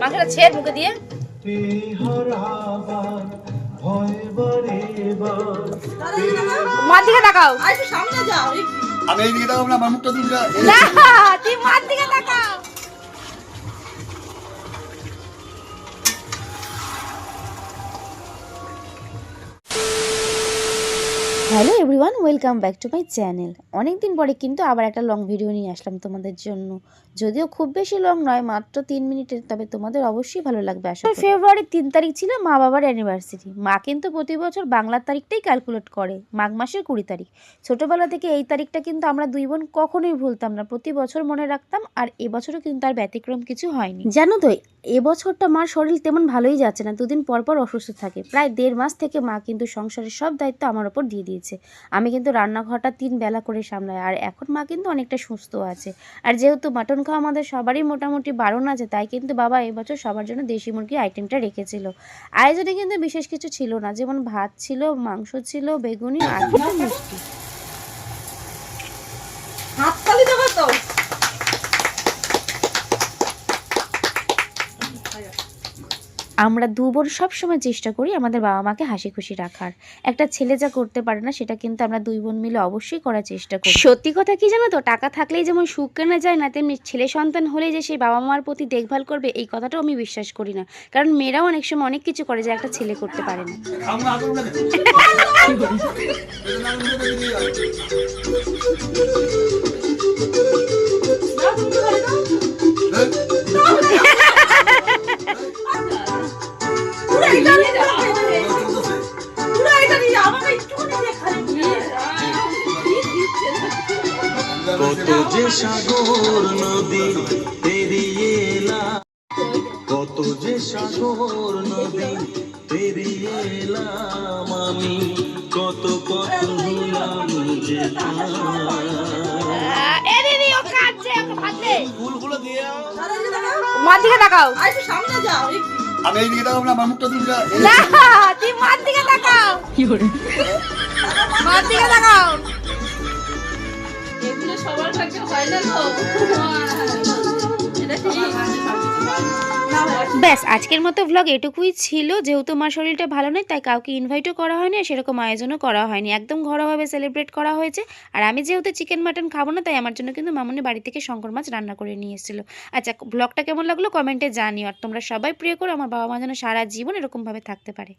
মাংসটা ছেড় মুখে দিয়ে। মার দিকে তাকাও সামনে যাও আমি এই দিকে দাও না আমার মুখটা দিকে না তুই মার hello everyone, welcome back to my channel. অনেক দিন পরে কিন্তু আবার একটা লং ভিডিও নিয়ে আসলাম তোমাদের জন্য। যদিও খুব বেশি লং নয় মাত্র তিন মিনিটের তবে তোমাদের অবশ্যই ভালো লাগবে আসলে ফেব্রুয়ারির তিন তারিখ ছিল মা বাবার অ্যানিভার্সারি মা কিন্তু প্রতি বছর বাংলার তারিখটাই ক্যালকুলেট করে মাঘ মাসের কুড়ি তারিখ। ছোটোবেলা থেকে এই তারিখটা কিন্তু আমরা দুই বোন কখনোই ভুলতাম না প্রতি বছর মনে রাখতাম আর এবছরও কিন্তু আর ব্যতিক্রম কিছু হয়নি। জানো তো এবছরটা মার শরীর তেমন ভালোই যাচ্ছে না দুদিন পর পর অসুস্থ থাকে। প্রায় দেড় মাস থেকে মা কিন্তু সংসারের সব দায়িত্ব আমার ওপর দিয়ে দিয়েছে। আমি কিন্তু রান্নাঘরটা তিন বেলা করে সামলাই আর এখন মা কিন্তু অনেকটা সুস্থ আছে। আর যেহেতু মাটন খাওয়া আমাদের সবারই মোটামুটি বারণ আছে তাই কিন্তু বাবা এবছর সবার জন্য দেশি মুরগি আইটেমটা রেখেছিল আয়োজনে কিন্তু বিশেষ কিছু ছিল না যেমন ভাত ছিল মাংস ছিল বেগুনি আর মিষ্টি আমরা দু বোন সবসময় চেষ্টা করি আমাদের বাবা মাকে হাসি খুশি রাখার। একটা ছেলে যা করতে পারে না সেটা কিন্তু আমরা দুই বোন মিলে অবশ্যই করার চেষ্টা করি। সত্যি কথা কি জানো তো? টাকা থাকলেই যেমন সুখ কেনা যায় না তেমনি ছেলে সন্তান হলেই যে সেই বাবা মার প্রতি দেখভাল করবে এই কথাটাও আমি বিশ্বাস করি না। কারণ মেয়েরাও অনেক সময় অনেক কিছু করে যা একটা ছেলে করতে পারে না। আমরা আগুন কত যে সাগর নদী পেরিয়ে এলাম কত যে সাগর নদী পেরিয়ে এলাম আমি কত কত হলাম যে। মার দিকে তাকাও। সামনে যাও আমি এই দিকে দাও না আমার মুখটা না তুই মার দিকে তাকাও। মার দিকে তাকাও। সবার ভাগ্যে হয় না ব্যাস, আজকের মতো ভ্লগ এটুকুই ছিল। যেহেতু আমার শরীরটা ভালো নয়, তাই কাউকে ইনভাইটও করা হয়নি, আর সেরকম আয়োজনও করা হয়নি। একদম ঘরোয়াভাবে সেলিব্রেট করা হয়েছে। আর আমি যেহেতু চিকেন মাটন খাব না, তাই আমার জন্য কিন্তু মামনি বাড়ি থেকে শঙ্কর মাছ রান্না করে নিয়ে এসেছিল। আচ্ছা ব্লগটা কেমন লাগল কমেন্টে জানিও। আর তোমরা সবাই প্রিয় করো, আমার বাবা মা যেন সারা জীবন এরকমভাবে থাকতে পারে।